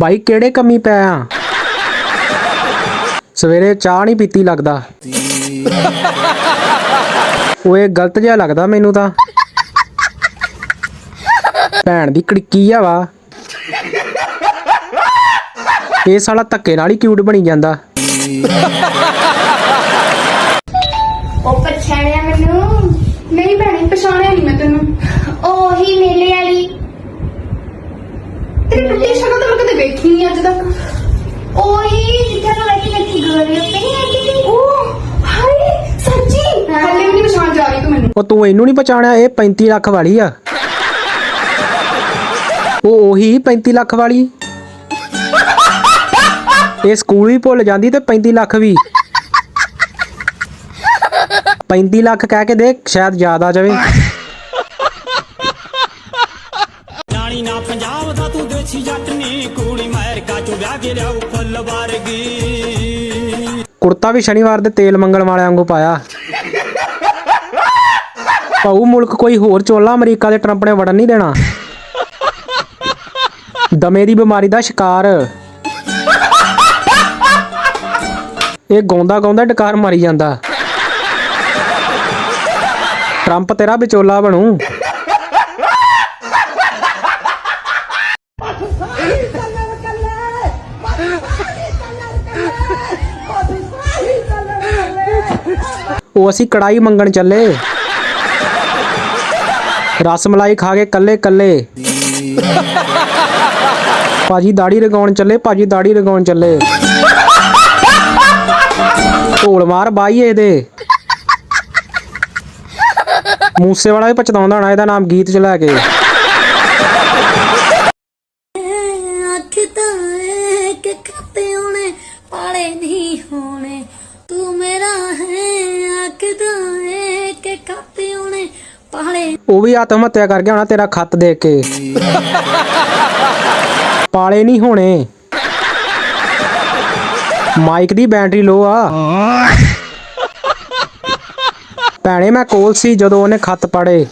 ਬਾਈ, ਕਿਹੜੇ ਕੰਮੀ ਪਿਆ ਆ? ਸਵੇਰੇ ਚਾਹ ਨਹੀਂ ਪੀਤੀ ਲੱਗਦਾ। ਓਏ, ਗਲਤ ਜਿਹਾ ਲੱਗਦਾ ਮੈਨੂੰ ਤਾਂ। ਭੈਣ ਦੀ ਕੜਕੀ ਆ ਵਾ। ਇਹ ਸਾਲਾ ਧੱਕੇ ਨਾਲ ਹੀ ਕਿਊਟ ਬਣੀ ਜਾਂਦਾ। ਉਹ ਪਛਾਣਿਆ ਮੈਨੂੰ? ਨਹੀਂ ਭੈਣੇ ਪਛਾਣਿਆ ਨਹੀਂ ਮੈਂ ਤੈਨੂੰ। ਉਹੀ ਮੇਲੇ ਦੇਖੀ ਨਹੀਂ ਅੱਜ ਤੱਕ। ਉਹੀ ਜਿੱਥੇ ਤੋਂ ਲੱਗੀ ਲੱਗੀ ਗੋਰੀ ਉੱਤੇ ਨਹੀਂ ਲੱਗੀ ਸੀ? ਉਹ ਹਾਏ ਸੱਚੀ? ਹੱਲੇ ਵੀ ਨਹੀਂ ਪਛਾਣ ਜਾ ਰਹੀ ਤੂੰ ਮੈਨੂੰ। ਉਹ ਤੂੰ ਇਹਨੂੰ ਨਹੀਂ ਪਛਾਣਿਆ ਇਹ 35 ਲੱਖ ਵਾਲੀ ਆ। ਉਹ ਉਹੀ 35 ਲੱਖ ਵਾਲੀ। ਇਹ ਸਕੂਲ ਵੀ ਭੁੱਲ ਜਾਂਦੀ ਤੇ 35 ਲੱਖ ਵੀ। 35 ਲੱਖ ਕਹਿ ਕੇ ਦੇਖ ਸ਼ਾਇਦ ਜ਼ਿਆਦਾ ਆ ਜਾਵੇ। ਜਾਣੀ ਨਾ 50 ઓળછી ਵੀ ਸ਼ਨੀਵਾਰ ਦੇ ਤੇਲ ਮੰਗਣ ਵਾਲਿਆਂ ਵਾਂਗੂ ਪਾਇਆ। ਪਾਉ ਮੁਲਕ ਕੋਈ ਹੋਰ ਚੋਲਾ ਅਮਰੀਕਾ ਦੇ ਟਰੰਪ ਨੇ ਵੜਨ ਨਹੀਂ ਦੇਣਾ। ਦਮੇ ਦੀ ਬਿਮਾਰੀ ਦਾ ਸ਼ਿਕਾਰ। ਇਹ ਗਾਉਂਦਾ ਗਾਉਂਦਾ ਡਕਾਰ ਮਾਰੀ ਜਾਂਦਾ। ਟਰੰਪ ਤੇਰਾ ਵਿਚੋਲਾ ਬਣੂ। ਉਹ ਅਸੀਂ ਕੜਾਈ ਮੰਗਣ ਚੱਲੇ। ਰਸ ਮਲਾਈ ਖਾ ਕੇ ਕੱਲੇ ਕੱਲੇ। ਭਾਜੀ ਦਾੜੀ ਰਗਾਉਣ ਚੱਲੇ, ਭਾਜੀ ਦਾੜੀ ਰਗਾਉਣ ਚੱਲੇ। ਢੋਲ ਮਾਰ ਬਾਈ ਇਹਦੇ। ਮੂਸੇ ਵਾਲਾ ਵੀ ਪਛਤਾਉਂਦਾ ਹੋਣਾ, ਇਹਦਾ ਨਾਮ ਗੀਤ ਚ ਲੈ ਕੇ। ਅੱਖ ਤਾਂ ਇੱਕ ਖਾਤੇ ਹੋਣੇ ਪਾਲੇ ਨਹੀਂ। ਹੈ ਅੱਖ ਤਾਂ ਇੱਕ ਖਾਤੇ ਪਾਲੇ। ਉਹ ਵੀ ਆਤਮ ਹੱਤਿਆ ਕਰ ਗਿਆ ਹੋਣਾ ਤੇਰਾ ਖੱਤ ਦੇ ਕੇ। ਪਾਲੇ ਨਹੀਂ ਹੋਣੇ। ਮਾਈਕ ਦੀ ਬੈਟਰੀ ਲੋ ਆ। ਭੈਣੇ, ਮੈਂ ਕੋਲ ਸੀ ਜਦੋਂ ਉਹਨੇ ਖੱਤ ਪੜੇ।